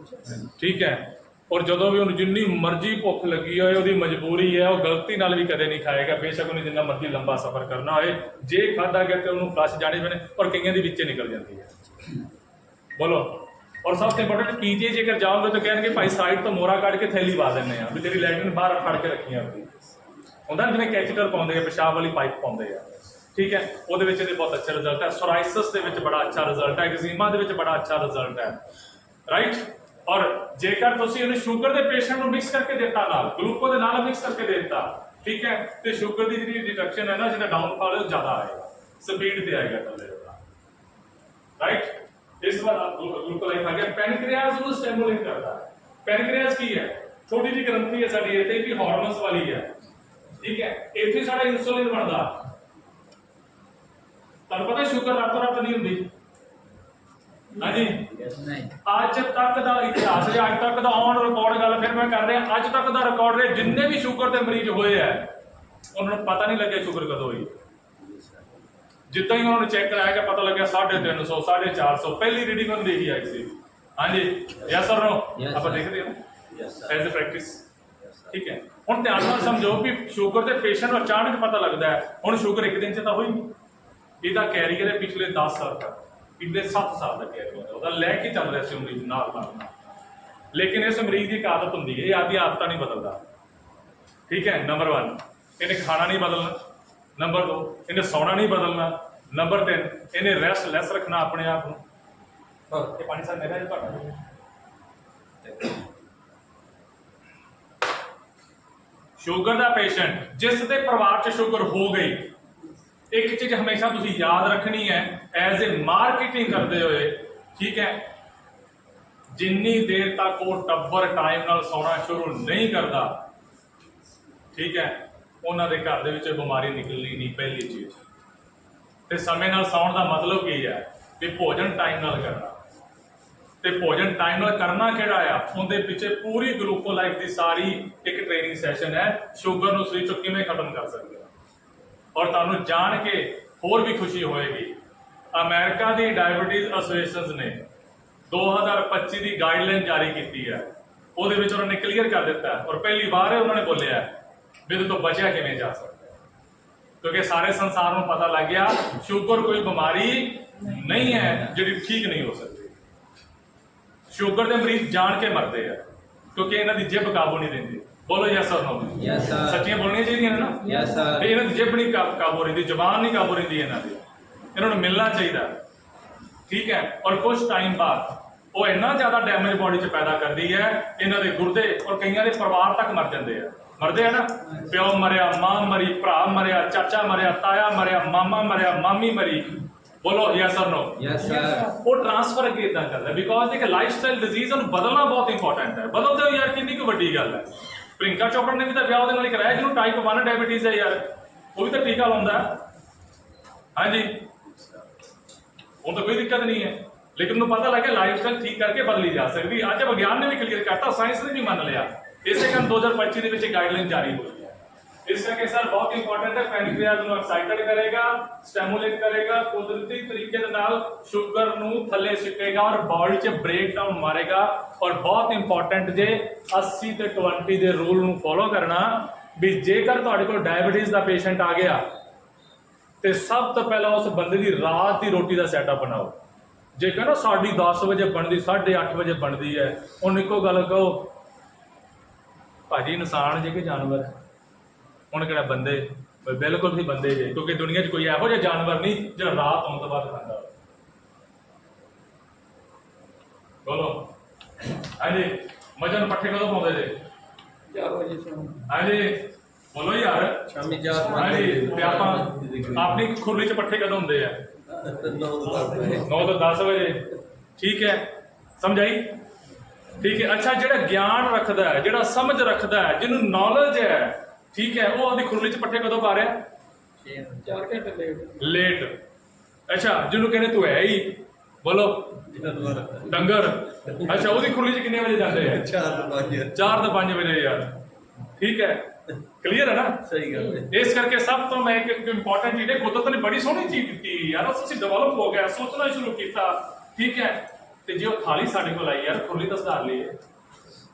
ਠੀਕ ਹੈ। ਔਰ ਜਦੋਂ ਵੀ ਉਹਨੂੰ ਜਿੰਨੀ ਮਰਜ਼ੀ ਭੁੱਖ ਲੱਗੀ ਹੋਏ ਉਹਦੀ ਮਜਬੂਰੀ ਹੈ ਉਹ ਗਲਤੀ ਨਾਲ ਵੀ ਕਦੇ ਨਹੀਂ ਖਾਏਗਾ। ਬੇਸ਼ੱਕ ਉਹਨੇ ਜਿੰਨਾ ਮਰਜ਼ੀ ਲੰਬਾ ਸਫ਼ਰ ਕਰਨਾ ਹੋਏ ਜੇ ਖਾਦਾ ਗਿਆ ਤੇ ਉਹਨੂੰ ਫਲਸ਼ ਜਾਣੀ ਪੈਣੇ ਔਰ ਕਈਆਂ ਦੀ ਵਿੱਚੇ ਨਿਕਲ ਜਾਂਦੀ ਹੈ। ਬੋਲੋ। ਔਰ ਸਭ ਤੋਂ ਇੰਪੋਰਟੈਂਟ ਪੀਜੀ ਜੇਕਰ ਜਾਓਗੇ ਤਾਂ ਕਹਿਣਗੇ ਭਾਈ ਸਾਈਡ ਤੋਂ ਮੋਰਾ ਕੱਢ ਕੇ ਥੈਲੀ ਪਾ ਦਿੰਦੇ ਆ, ਵੀ ਤੇਰੀ ਲੈਟਰਿਨ ਬਾਹਰ ਫੜ ਕੇ ਰੱਖੀਆਂ ਹੁੰਦੀ ਹੁੰਦਾ ਨਾ ਜਿਵੇਂ ਕੈਚੀਟਰ ਪਾਉਂਦੇ ਆ, ਪਿਸ਼ਾਬ ਵਾਲੀ ਪਾਈਪ ਪਾਉਂਦੇ ਆ। ਠੀਕ ਹੈ? ਉਹਦੇ ਵਿੱਚ ਇਹਦੇ ਬਹੁਤ ਅੱਛਾ ਰਿਜ਼ਲਟ ਹੈ ਸੋਰਾਇਸਿਸ ਦੇ ਵਿੱਚ ਬੜਾ ਅੱਛਾ ਰਿਜ਼ਲਟ ਹੈ ਐਗਜ਼ੀਮਾ ਦੇ ਵਿੱਚ ਬੜਾ ਅੱਛਾ ਰਿਜ਼ਲਟ ਹੈ ਰਾਈਟ ਔਰ ਜੇਕਰ ਤੁਸੀਂ ਇਹਨੂੰ ਸ਼ੂਗਰ ਦੇ ਪੇਸ਼ੈਂਟ ਨੂੰ ਮਿਕਸ ਕਰਕੇ ਦਿੱਤਾ ਨਾਲ ਗਲੂਕੋ ਦੇ ਨਾਲ ਮਿਕਸ ਕਰਕੇ ਦੇ ਦਿੱਤਾ, ਠੀਕ ਹੈ? ਤੇ ਸ਼ੂਗਰ ਦੀ ਜਿਹੜੀ ਡਿਡਕਸ਼ਨ ਹੈ ਨਾ, ਜਿਹਦਾ ਡਾਊਨਫਾਲ ਉਹ ਜ਼ਿਆਦਾ ਆਏਗਾ। ਸਪੀਡ ਤੇ ਆਏਗਾ ਤੁਹਾਡੇ ਰਾਈਟ ਇਸ ਵਾਰ ਗਲੂਕੋਲਾਈਫ ਆ ਗਿਆ। ਪੈਨਕ੍ਰੀਆਸ ਨੂੰ ਸਟਿਮੂਲੇਟ ਕਰਦਾ ਹੈ। ਪੈਨਕ੍ਰੀਆਸ ਕੀ ਹੈ? ਛੋਟੀ ਜਿਹੀ ਗ੍ਰੰਥੀ ਹੈ ਸਾਡੀ ਇੱਥੇ ਵੀ ਹਾਰਮੋਨਸ ਵਾਲੀ ਹੈ। ਠੀਕ ਹੈ? ਇੱਥੇ ਸਾਡਾ ਇਨਸੂਲਿਨ ਬਣਦਾ। ਤੁਹਾਨੂੰ ਪਤਾ ਸ਼ੂਗਰ ਰਾਤੋਂ ਰਾਤ ਨਹੀਂ ਹੁੰਦੀ? ਹਾਂਜੀ? ਅੱਜ ਤੱਕ ਦਾ ਇਤਿਹਾਸ ਹੈ ਅੱਜ ਤੱਕ ਦਾ ਔਨ ਰਿਕਾਰਡ ਗੱਲ ਫਿਰ ਮੈਂ ਕਰ ਰਿਹਾ। ਅੱਜ ਤੱਕ ਦਾ ਰਿਕਾਰਡ ਹੈ ਜਿੰਨੇ ਵੀ ਸ਼ੂਗਰ ਦੇ ਮਰੀਜ਼ ਹੋਏ ਆ ਉਹਨਾਂ ਨੂੰ ਪਤਾ ਨਹੀਂ ਲੱਗਿਆ ਸ਼ੂਗਰ ਕਦੋਂ ਹੋਈ ਜਿੱਦਾਂ ਹੀ ਉਹਨਾਂ ਨੂੰ ਚੈੱਕ ਕਰਾਇਆ ਕਿ ਪਤਾ ਲੱਗਿਆ 350 450 ਪਹਿਲੀ ਰੀਡਿੰਗ ਉਹਨਾਂ ਦੀ ਇਹੀ ਆਈ ਸੀ। ਹਾਂਜੀ? ਯੈਸ অর ਨੋ ਆਪਾਂ. ਦੇਖਦੇ ਹਾਂ। ਯੈਸ ਐਜ਼ ਅ ਪ੍ਰੈਕਟਿਸ ਠੀਕ ਹੈ। ਹੁਣ ਧਿਆਨ ਨਾਲ ਸਮਝੋ ਕਿ ਸ਼ੂਗਰ ਦੇ ਪੇਸ਼ੈਂਟ ਨੂੰ ਅਚਾਨਕ ਪਤਾ ਲੱਗਦਾ ਹੈ ਹੁਣ ਸ਼ੂਗਰ ਇੱਕ ਦਿਨ ਚ ਤਾਂ ਹੋਈ ਨਹੀਂ ਇਹਦਾ ਕੈਰੀਅਰ ਹੈ ਪਿਛਲੇ 10 ਸਾਲ ਤੱਕ। ਪਿਛਲੇ 7 ਸਾਲ ਦਾ ਕੈਰੀਅਰ ਹੈ ਉਹਦਾ ਲੈ ਕੇ ਚੱਲ ਰਿਹਾ ਸੀ ਮਰੀਜ਼ ਨਾਲ ਨਾਲ ਨਾਲ। ਲੇਕਿਨ ਇਸ ਮਰੀਜ਼ ਦੀ ਇੱਕ ਆਦਤ ਹੁੰਦੀ ਹੈ ਇਹ ਆਦੀ ਆਦਤਾਂ ਨਹੀਂ ਬਦਲਦਾ। ਠੀਕ ਹੈ ਨੰਬਰ 1 ਇਹਨੇ ਖਾਣਾ ਨਹੀਂ ਬਦਲਣਾ। ਨੰਬਰ 2 ਇਹਨੇ ਸੌਣਾ ਨਹੀਂ ਬਦਲਣਾ। ਨੰਬਰ 3 ਇਹਨੇ ਰੈਸਟ ਲੈਸ ਰੱਖਣਾ ਆਪਣੇ ਆਪ ਨੂੰ। ਇਹ ਪਾਣੀ ਸਾਹਿਬ ਮੇਰਾ ਹੈ ਤੁਹਾਡਾ ਸ਼ੂਗਰ ਦਾ ਪੇਸ਼ੈਂਟ ਜਿਸ ਦੇ ਪਰਿਵਾਰ 'ਚ ਸ਼ੂਗਰ ਹੋ ਗਈ ਇੱਕ ਚੀਜ਼ ਹਮੇਸ਼ਾ ਤੁਸੀਂ ਯਾਦ ਰੱਖਣੀ ਹੈ ਐਜ਼ ਅ ਮਾਰਕੀਟਿੰਗ ਕਰਦੇ ਹੋਏ ਠੀਕ ਹੈ? ਜਿੰਨੀ ਦੇਰ ਤੱਕ ਉਹ ਟੱਬਰ ਟਾਈਮ ਨਾਲ ਸੌਣਾ ਸ਼ੁਰੂ ਨਹੀਂ ਕਰਦਾ ਠੀਕ ਹੈ? ਉਹਨਾਂ ਦੇ ਘਰ ਦੇ ਵਿੱਚ ਬਿਮਾਰੀ ਨਿਕਲਣੀ ਨਹੀਂ, ਪਹਿਲੀ ਚੀਜ਼। ਤੇ ਸਮੇਂ ਨਾਲ ਸੌਣ ਦਾ ਮਤਲਬ ਕੀ ਹੈ? ਕਿ ਭੋਜਨ ਟਾਈਮ ਨਾਲ ਕਰਨਾ। ਤੇ ਭੋਜਨ ਟਾਈਮ ਨਾਲ ਕਰਨਾ ਕਿਹੜਾ ਆ? ਉਹਦੇ ਪਿੱਛੇ ਪੂਰੀ ਗਲੂਕੋ ਲਾਈਫ ਦੀ ਸਾਰੀ ਇੱਕ ਟ੍ਰੇਨਿੰਗ ਸੈਸ਼ਨ ਹੈ। ਸ਼ੂਗਰ ਨੂੰ ਸਰੀਰ ਚੋਂ ਕਿਵੇਂ ਖਤਮ ਕਰ ਸਕਦੇ ਹੋ ਔਰ ਤੁਹਾਨੂੰ ਜਾਣ ਕੇ ਹੋਰ ਵੀ ਖੁਸ਼ੀ ਹੋਏਗੀ। ਅਮਰੀਕਾ ਦੀ ਡਾਇਬੀਟੀਜ਼ ਐਸੋਸੀਏਸ਼ਨਸ ਨੇ 2025 ਦੀ ਗਾਈਡਲਾਈਨ ਜਾਰੀ ਕੀਤੀ ਹੈ। ਉਹਦੇ ਵਿੱਚ ਉਹਨਾਂ ਨੇ ਕਲੀਅਰ ਕਰ ਦਿੱਤਾ ਔਰ ਪਹਿਲੀ ਵਾਰ ਉਹਨਾਂ ਨੇ ਬੋਲਿਆ ਇਹਦੇ ਤੋਂ ਬਚਿਆ ਕਿਵੇਂ ਜਾ ਸਕਦਾ ਹੈ? ਕਿਉਂਕਿ ਸਾਰੇ ਸੰਸਾਰ ਨੂੰ ਪਤਾ ਲੱਗ ਗਿਆ ਸ਼ੂਗਰ ਕੋਈ ਬਿਮਾਰੀ ਨਹੀਂ ਹੈ ਜਿਹੜੀ ਠੀਕ ਨਹੀਂ ਹੋ ਸਕਦੀ। ਸ਼ੂਗਰ ਦੇ ਮਰੀਜ਼ ਜਾਣ ਕੇ ਮਰਦੇ ਆ ਕਿਉਂਕਿ ਇਹਨਾਂ ਦੀ ਜਿੱਬ ਕਾਬੂ ਨਹੀਂ ਦਿੰਦੀ। ਬੋਲੋ yes or no Yes, sir. ਸੱਚੀਆਂ ਬੋਲਣੀਆਂ ਚਾਹੀਦੀਆਂ ਨੇ ਨਾ? Sir. ਤੇ ਇਹਨਾਂ ਦੀ ਜਿੱਬ ਨਹੀਂ ਕਾ- ਕਾਬੂ ਰਹਿੰਦੀ ਜ਼ੁਬਾਨ ਨਹੀਂ ਕਾਬੂ ਰਹਿੰਦੀ ਇਹਨਾਂ ਦੀ। ਇਹਨਾਂ ਨੂੰ ਮਿਲਣਾ ਚਾਹੀਦਾ। ਠੀਕ ਹੈ? ਔਰ ਕੁਝ ਟਾਈਮ ਬਾਅਦ ਉਹ ਇੰਨਾ ਜ਼ਿਆਦਾ ਡੈਮੇਜ ਬਾਡੀ 'ਚ ਪੈਦਾ ਕਰਦੀ ਹੈ ਇਹਨਾਂ ਦੇ ਗੁਰਦੇ ਔਰ ਕਈਆਂ ਦੇ ਪਰਿਵਾਰ ਤੱਕ ਮਰ ਜਾਂਦੇ ਆ। ਮਰਦੇ ਆ ਨਾ ਪਿਓ ਮਰਿਆ ਮਾਂ ਮਰੀ ਭਰਾ ਮਰਿਆ ਚਾਚਾ ਮਰਿਆ ਤਾਇਆ ਮਰਿਆ ਮਾਮਾ ਮਰਿਆ ਮਾਮੀ ਮਰੀ। ਬੋਲੋ yes or no Yes, sir. ਉਹ ਟ੍ਰਾਂਸਫਰ ਅੱਗੇ ਇਦਾਂ ਕਰਦਾ? ਬਿਕੋਜ਼ ਇੱਕ ਲਾਈਫਸਟਾਈਲ ਡਿਜ਼ੀਜ਼ ਨੂੰ ਬਦਲਣਾ ਬਹੁਤ ਇੰਪੋਰਟੈਂਟ ਹੈ। ਬਦਲ ਦਿਓ ਯਾਰ ਕਿੰਨੀ ਕੁ ਵੱਡੀ ਗੱਲ ਹੈ। ਪ੍ਰਿੰਕਾ ਚੋਪੜਾ ਨੇ ਵੀ ਤਾਂ ਵਿਆਹ ਉਹਦੇ ਨਾਲ ਹੀ ਕਰਾਇਆ ਜਿਹਨੂੰ ਟਾਈਪ 1 ਡਾਇਬੀਟੀਜ਼ ਹੈ ਯਾਰ। ਉਹ ਵੀ ਤਾਂ ਟੀਕਾ ਲਾਉਂਦਾ। ਹੈ ਹਾਂਜੀ। ਉਹ ਤਾਂ ਕੋਈ ਦਿੱਕਤ ਨਹੀਂ ਹੈ। ਲੇਕਿਨ ਨੂੰ ਪਤਾ ਲੱਗਿਆ ਲਾਈਫਸਟਾਈਲ ਠੀਕ ਕਰਕੇ ਬਦਲੀ ਜਾ ਸਕਦੀ ਹੈ। ਅੱਜ ਵਿਗਿਆਨ ਨੇ ਵੀ ਕਲੀਅਰ ਕਰਤਾ ਸਾਇੰਸ ਨੇ ਵੀ ਮੰਨ ਲਿਆ। ਇਸੇ ਕਾਰਨ 2025 ਦੇ ਵਿੱਚ ਗਾਈਡਲਾਈਨ ਜਾਰੀ ਹੋਈ ਹੈ। ਇਸ ਕਰਕੇ ਸਰ ਬਹੁਤ ਇੰਪੋਰਟੈਂਟ ਹੈ ਪੈਨਕ੍ਰੀਆਸ ਨੂੰ ਐਕਸਾਈਟਡ ਕਰੇਗਾ ਸਟੈਮੂਲੇਟ ਕਰੇਗਾ, ਕੁਦਰਤੀ ਤਰੀਕੇ ਦੇ ਨਾਲ ਸ਼ੂਗਰ ਨੂੰ ਥੱਲੇ ਸਿੱਟੇਗਾ ਔਰ ਬਾਡੀ 'ਚ ਬ੍ਰੇਕ ਡਾਊਨ ਮਾਰੇਗਾ ਔਰ ਬਹੁਤ ਇੰਪੋਰਟੈਂਟ ਜੇ 80 ਤੇ 20 ਦੇ ਰੂਲ ਨੂੰ ਫੋਲੋ ਕਰਨਾ ਵੀ ਜੇਕਰ ਤੁਹਾਡੇ ਕੋਲ ਡਾਇਬੀਟੀਜ਼ ਦਾ ਪੇਸ਼ੈਂਟ ਆ ਗਿਆ, ਤੇ ਸਭ ਤੋਂ ਪਹਿਲਾਂ ਉਸ ਬੰਦੇ ਦੀ ਰਾਤ ਦੀ ਰੋਟੀ ਦਾ ਸੈਟਅਪ ਬਣਾਓ। ਜੇ ਕਹਿੰਦਾ ਸਾਡੀ 10 ਵਜੇ ਬਣਦੀ 8:30 ਵਜੇ ਬਣਦੀ ਹੈ ਹੁਣ ਇੱਕੋ ਗੱਲ ਕਹੋ ਭਾਜੀ ਇਨਸਾਨ ਜੇ ਕਿ ਜਾਨਵਰ ਹੈ ਹੁਣ ਕਿਹੜਾ ਬੰਦੇ? ਬਈ ਬਿਲਕੁਲ ਤੁਸੀਂ ਬੰਦੇ ਜੇ ਕਿਉਂਕਿ ਦੁਨੀਆ 'ਚ ਕੋਈ ਇਹੋ ਜਿਹਾ ਜਾਨਵਰ ਨਹੀਂ ਜਿਹੜਾ ਰਾਤ ਆਉਣ ਤੋਂ ਬਾਅਦ ਖਾਂਦਾ ਹੋਵੇ। ਬੋਲੋ। ਹਾਂਜੀ ਮਜਨ ਪੱਠੇ ਕਦੋਂ ਪਾਉਂਦੇ ਜੇ? ਚਾਰ ਵਜੇ ਸ਼ਾਮ ਹਾਂਜੀ ਬੋਲੋ ਯਾਰ। ਸ਼ਾਮੀ ਚਾਰ ਹਾਂਜੀ ਤੇ ਆਪਾਂ ਆਪਣੀ ਖੁਰਲੀ 'ਚ ਪੱਠੇ ਕਦੋਂ ਹੁੰਦੇ ਆ? ਨੌ ਤੋਂ ਦਸ ਵਜੇ। 9 ਤੋਂ 10 ਵਜੇ। ਠੀਕ ਹੈ। ਸਮਝਾਈ? ਠੀਕ ਹੈ? ਅੱਛਾ ਜਿਹੜਾ ਗਿਆਨ ਰੱਖਦਾ ਹੈ ਜਿਹੜਾ ਸਮਝ ਰੱਖਦਾ ਹੈ ਜਿਹਨੂੰ ਨੌਲੇਜ ਹੈ ਠੀਕ ਹੈ ਉਹ ਆਪਦੀ ਖੁਰਲੀ 'ਚ ਪੱਠੇ ਕਦੋਂ ਪਾ ਰਿਹਾ? ਛੇ ਚਾਰ ਘੰਟੇ ਲੇਟ ਲੇਟ ਅੱਛਾ ਜਿਹਨੂੰ ਕਹਿੰਦੇ ਤੂੰ ਹੈ ਹੀ। ਬੋਲੋ। ਡੰਗਰ। ਅੱਛਾ ਉਹਦੀ ਖੁਰਲੀ 'ਚ ਕਿੰਨੇ ਵਜੇ ਜਾਂਦੇ ਆ? ਚਾਰ ਤੋਂ ਪੰਜ 4 ਤੋਂ 5 ਵਜੇ ਯਾਰ। ਠੀਕ ਹੈ? ਕਲੀਅਰ ਹੈ ਨਾ? ਸਹੀ ਗੱਲ ਹੈ। ਇਸ ਕਰਕੇ ਸਭ ਤੋਂ ਮੈਂ ਇੱਕ ਇੰਪੋਰਟੈਂਟ ਚੀਜ਼ ਹੈ ਕੁਦਰਤ ਨੇ ਬੜੀ ਸੋਹਣੀ ਚੀਜ਼ ਦਿੱਤੀ। ਯਾਰ ਉਸ ਅਸੀਂ ਡਿਵੈਲਪ ਹੋ ਗਿਆ ਸੋਚਣਾ ਸ਼ੁਰੂ ਕੀਤਾ। ਠੀਕ ਹੈ? ਤੇ ਜੇ ਉਹ ਥਾਲੀ ਸਾਡੇ ਕੋਲ ਆਈ ਯਾਰ ਖੁਰਲੀ ਤਾਂ ਸੁਧਾਰ ਲਈ ਹੈ